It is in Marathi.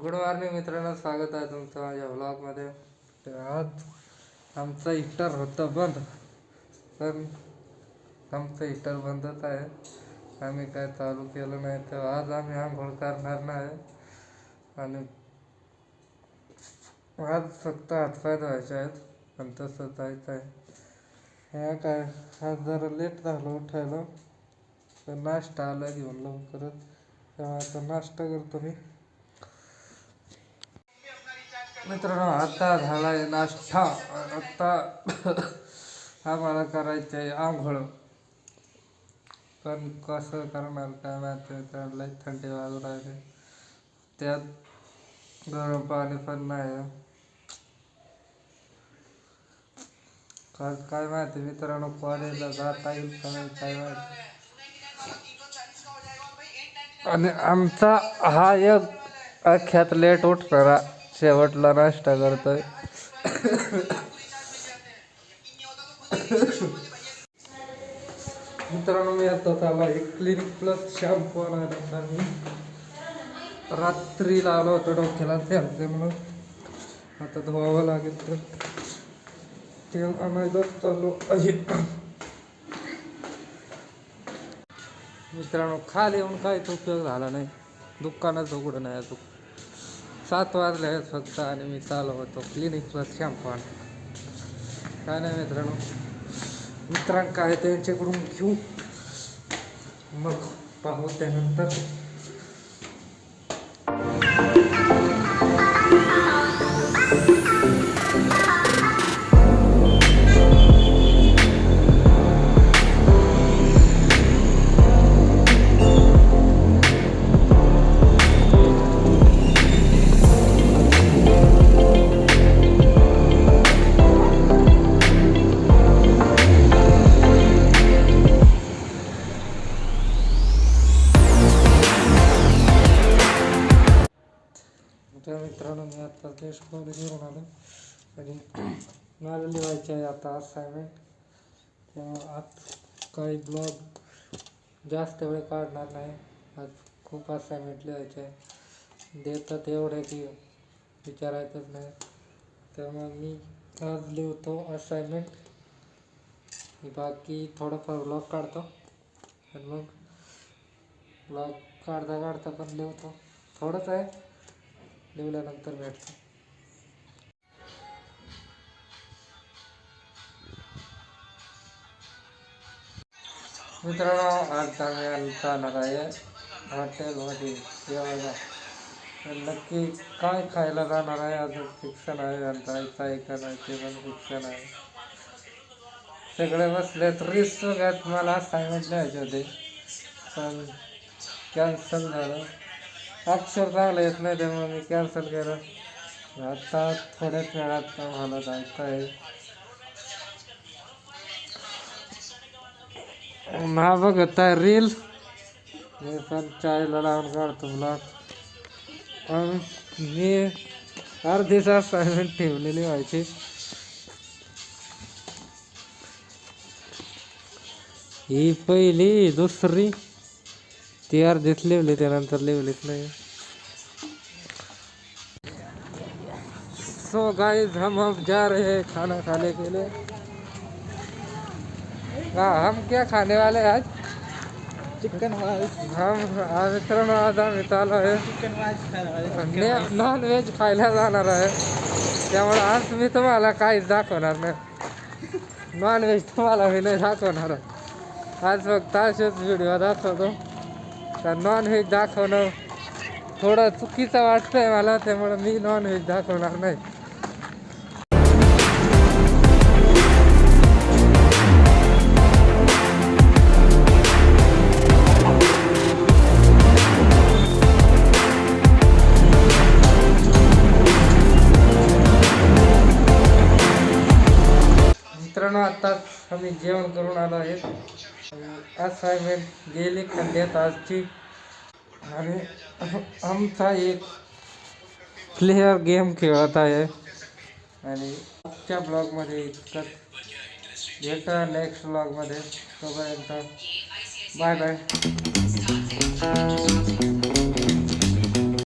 गुड मॉर्निंग मित्रांनो. स्वागत आहे तुमचं माझ्या ब्लॉगमध्ये तर आज आमचं हिटर होतं बंद. पण आमचं हिटर बंदच आहे. आम्ही काय चालू केलं नाही तर आज आम्ही आंघोळ करणार नाही. आणि आज फक्त हातपाय धुवायचे आहेत. पण तसं जायचं आहे. ह्या काय आज जरा लेट झालं उठायला. तर नाश्ता आला घेऊन लवकरच. तेव्हा आता नाश्ता करतो मी. मित्रांनो आता झालाय नाश्ता. आत्ता आम्हाला करायचं आहे आंघोळ. पण कसं करणार काय माहिती तर लई थंडी वाजून राहते त्यात गरम पाणी पण नाही काय काय माहिती मित्रांनो कॉलेजला जाता येईल का नाही काय माहिती आणि आमचा हा एक अख्यात लेट उठणारा शेवटला नाश्ता करतोय. मित्रांनो मी आता त्याला एक क्लिनिक प्लस शॅम्पू आणायला मी रात्रीला आलो होतो डोक्याला ते म्हणून. आता धुवावं लागेल तर. ते आणायला चालू आहे. मित्रांनो खाली येऊन काहीच उपयोग झाला नाही. दुकानच उघडं नाही अजून. सात वाजले आहेत फक्त आणि मी चालू होतो क्लिनिक प्लस शॅम्पू काय नाही मित्रांनो. मित्रांक आहे त्यांच्याकडून घेऊ. मग पाहू त्यानंतर. तर मित्रांनो मी आता देश घेऊन आलो. आणि मला लिहायचे आहे आता असाइनमेंट तेव्हा आज काही ब्लॉग जास्त वेळ काढणार नाही. आज खूप असाइनमेंट लिहायचे आहे. देतात एवढे की विचारायचंच नाही. त्यामुळे मी आज लिहितो असाइनमेंट बाकी थोडंफार ब्लॉग काढतो. आणि मग ब्लॉग काढता काढता पण लिहितो. थोडंच आहे. लिहिल्यानंतर भेटतो. मित्रांनो आज आम्ही आम्ही जाणार आहे हॉटेलमध्ये जेवायला नक्की काय खायला जाणार आहे? अजून शिक्षण आहे आणि जायचं आहे का नाही ते पण शिक्षण आहे. सगळे बसले रिस्क घेत मला सांगितले होते. पण कॅन्सल झालं. अक्षर चांगलं येत नाही त्यामुळे मी कॅन्सल केलं. आता थोड्याच वेळात मला जायचं आहे ना बघत आहे रील मी पण चायला लावून काढतो ब्लॉग पण मी अर्धी असाइनमेंट ठेवलेली व्हायची. ही पहिली दुसरी. ती अर्धीच लिवली त्यानंतर लिवलीच नाही. सो गाइस हम अब जा रहे हैं खाना खाने के लिए. हाँ हम क्या खाने वाले हैं आज? चिकन हम आज मित्रांनो आज आम्ही चालू आहे चिकन नॉन व्हेज खायला जाणार आहे. त्यामुळे आज मी तुम्हाला काहीच दाखवणार नाही. नॉन व्हेज तुम्हाला मी नाही दाखवणार आहे. आज फक्त असेच व्हिडिओ दाखवतो. तर नॉनव्हेज दाखवणं थोडं चुकीचं वाटतंय मला त्यामुळं मी नॉनव्हेज दाखवणार नाही. मित्रांनो आताच आम्ही जेवण करून आलो आहे. असाइनमेंट गेली खंड्यात आजची आणि आमचा एक प्लेयर गेम खेळत आहे. आणि आजच्या ब्लॉगमध्ये इतकंच भेटा नेक्स्ट ब्लॉगमध्ये तोपर्यंत बाय बाय